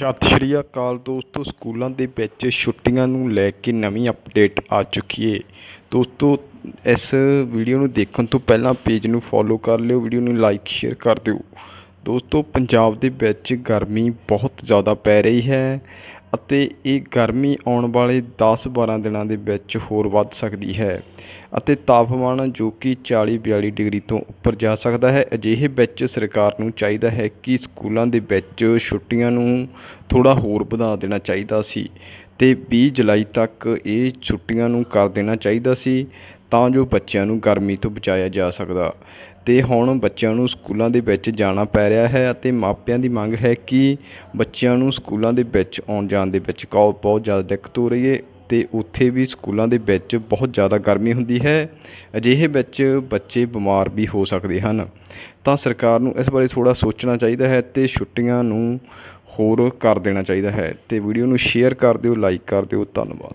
ਸਤਿ ਸ਼੍ਰੀ ਅਕਾਲ ਦੋਸਤੋ, ਸਕੂਲਾਂ ਦੇ ਵਿੱਚ ਛੁੱਟੀਆਂ ਨੂੰ ਲੈ ਕੇ ਨਵੀਂ ਅਪਡੇਟ ਆ ਚੁੱਕੀ ਹੈ ਦੋਸਤੋ, ਇਸ ਵੀਡੀਓ ਨੂੰ ਦੇਖਣ ਤੋਂ ਪਹਿਲਾਂ ਪੇਜ ਨੂੰ ਫੋਲੋ ਕਰ ਲਿਓ, ਵੀਡੀਓ ਨੂੰ ਲਾਈਕ ਸ਼ੇਅਰ ਕਰ ਦਿਓ। ਦੋਸਤੋ, ਪੰਜਾਬ ਦੇ ਵਿੱਚ ਗਰਮੀ ਬਹੁਤ ਜ਼ਿਆਦਾ ਪੈ ਰਹੀ ਹੈ। ਅਤੇ ਇਹ ਗਰਮੀ ਆਉਣ ਵਾਲੇ 10-12 ਦਿਨਾਂ ਦੇ ਵਿੱਚ ਹੋਰ ਵੱਧ ਸਕਦੀ ਹੈ ਅਤੇ ਤਾਪਮਾਨ ਜੋ ਕਿ 40-42 ਡਿਗਰੀ ਤੋਂ ਉੱਪਰ ਜਾ ਸਕਦਾ ਹੈ। ਅਜਿਹੇ ਵਿੱਚ ਸਰਕਾਰ ਨੂੰ ਚਾਹੀਦਾ ਹੈ ਕਿ ਸਕੂਲਾਂ ਦੇ ਵਿੱਚ ਛੁੱਟੀਆਂ ਨੂੰ ਥੋੜ੍ਹਾ ਹੋਰ ਵਧਾ ਦੇਣਾ ਚਾਹੀਦਾ ਸੀ ਅਤੇ ਵੀਹ ਜੁਲਾਈ ਤੱਕ ਇਹ ਛੁੱਟੀਆਂ ਨੂੰ ਕਰ ਦੇਣਾ ਚਾਹੀਦਾ ਸੀ। ਤਾਂ ਜੋ ਬੱਚਿਆਂ ਨੂੰ ਗਰਮੀ ਤੋਂ ਬਚਾਇਆ ਜਾ ਸਕਦਾ। ਅਤੇ ਹੁਣ ਬੱਚਿਆਂ ਨੂੰ ਸਕੂਲਾਂ ਦੇ ਵਿੱਚ ਜਾਣਾ ਪੈ ਰਿਹਾ ਹੈ ਅਤੇ ਮਾਪਿਆਂ ਦੀ ਮੰਗ ਹੈ ਕਿ ਬੱਚਿਆਂ ਨੂੰ ਸਕੂਲਾਂ ਦੇ ਵਿੱਚ ਆਉਣ ਜਾਣ ਦੇ ਵਿੱਚ ਕੋ, ਬਹੁਤ ਜ਼ਿਆਦਾ ਦਿੱਕਤ ਹੋ ਰਹੀ ਹੈ ਅਤੇ ਉੱਥੇ ਵੀ ਸਕੂਲਾਂ ਦੇ ਵਿੱਚ ਬਹੁਤ ਜ਼ਿਆਦਾ ਗਰਮੀ ਹੁੰਦੀ ਹੈ। ਅਜਿਹੇ ਵਿੱਚ ਬੱਚੇ ਬਿਮਾਰ ਵੀ ਹੋ ਸਕਦੇ ਹਨ। ਤਾਂ ਸਰਕਾਰ ਨੂੰ ਇਸ ਬਾਰੇ ਥੋੜ੍ਹਾ ਸੋਚਣਾ ਚਾਹੀਦਾ ਹੈ ਅਤੇ ਛੁੱਟੀਆਂ ਨੂੰ ਹੋਰ ਕਰ ਦੇਣਾ ਚਾਹੀਦਾ ਹੈ। ਅਤੇ ਵੀਡੀਓ ਨੂੰ ਸ਼ੇਅਰ ਕਰ ਦਿਓ, ਲਾਈਕ ਕਰ ਦਿਓ, ਧੰਨਵਾਦ।